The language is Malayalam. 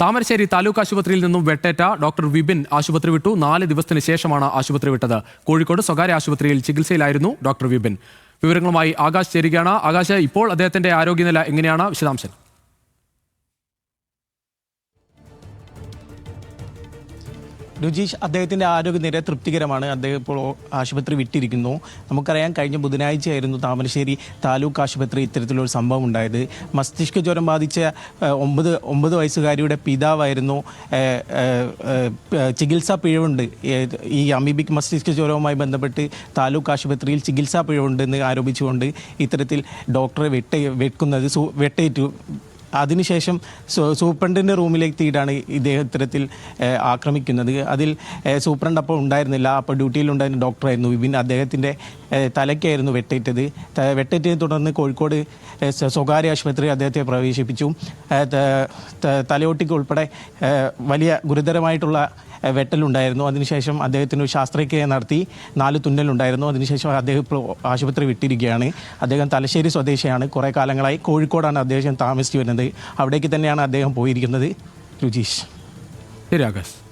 താമരശ്ശേരി താലൂക്ക് ആശുപത്രിയിൽ നിന്നും വെട്ടേറ്റ ഡോക്ടർ വിപിൻ ആശുപത്രി വിട്ടു. നാല് ദിവസത്തിന് ശേഷമാണ് ആശുപത്രി വിട്ടത്. കോഴിക്കോട് സ്വകാര്യ ആശുപത്രിയിൽ ചികിത്സയിലായിരുന്നു ഡോക്ടർ വിപിൻ. വിവരങ്ങളുമായി ആകാശ് ചേരുകയാണ്. ആകാശ് ഇപ്പോൾ അദ്ദേഹത്തിന്റെ ആരോഗ്യനില എങ്ങനെയാണ്? വിശദാംശം രുചീഷ് അദ്ദേഹത്തിന്റെ ആരോഗ്യനില തൃപ്തികരമാണ്. അദ്ദേഹം ഇപ്പോൾ ആശുപത്രി വിട്ടിരിക്കുന്നു. നമുക്കറിയാം കഴിഞ്ഞ ബുധനാഴ്ചയായിരുന്നു താമരശ്ശേരി താലൂക്ക് ആശുപത്രി ഇത്തരത്തിലൊരു സംഭവം ഉണ്ടായത്. മസ്തിഷ്ക ജ്വരം ബാധിച്ച ഒമ്പത് ഒമ്പത് വയസ്സുകാരിയുടെ പിതാവായിരുന്നു. ചികിത്സാ പിഴവുണ്ട്. ഈ അമീബിക് മസ്തിഷ്ക ജ്വരവുമായി ബന്ധപ്പെട്ട് താലൂക്ക് ആശുപത്രിയിൽ ചികിത്സാ പിഴവുണ്ടെന്ന് ആരോപിച്ചുകൊണ്ട് ഇത്തരത്തിൽ ഡോക്ടറെ വെട്ട വെക്കുന്നത് വെട്ടേറ്റു. അതിനുശേഷം സൂപ്രണ്ടിന്റെ റൂമിലെത്തിയിട്ടാണ് ഇദ്ദേഹം ഇത്തരത്തിൽ ആക്രമിക്കുന്നത്. അതിൽ സൂപ്രണ്ട് അപ്പോൾ ഉണ്ടായിരുന്നില്ല. അപ്പോൾ ഡ്യൂട്ടിയിലുണ്ടായിരുന്ന ഡോക്ടറായിരുന്നു വിപിൻ. അദ്ദേഹത്തിന്റെ തലയ്ക്കായിരുന്നു വെട്ടേറ്റത്. വെട്ടേറ്റതിനെ തുടർന്ന് കോഴിക്കോട് സ്വകാര്യ ആശുപത്രി അദ്ദേഹത്തെ പ്രവേശിപ്പിച്ചു. ഏഹ്, ത- ത- തലയോട്ടിക്ക് ഉൾപ്പെടെ വലിയ ഗുരുതരമായിട്ടുള്ള വെട്ടലുണ്ടായിരുന്നു. അതിനുശേഷം അദ്ദേഹത്തിന് ശാസ്ത്രക്രിയ നടത്തി. നാല് തുന്നലുണ്ടായിരുന്നു. അതിനുശേഷം അദ്ദേഹം ആശുപത്രി വിട്ടിരിക്കുകയാണ്. അദ്ദേഹം തലശ്ശേരി സ്വദേശിയാണ്. കുറേ കാലങ്ങളായി കോഴിക്കോടാണ് അദ്ദേഹം താമസിച്ചു വരുന്നത്. അവിടേക്ക് തന്നെയാണ് അദ്ദേഹം പോയിരിക്കുന്നത്. രുചീഷ് ശരി ആകാശ്.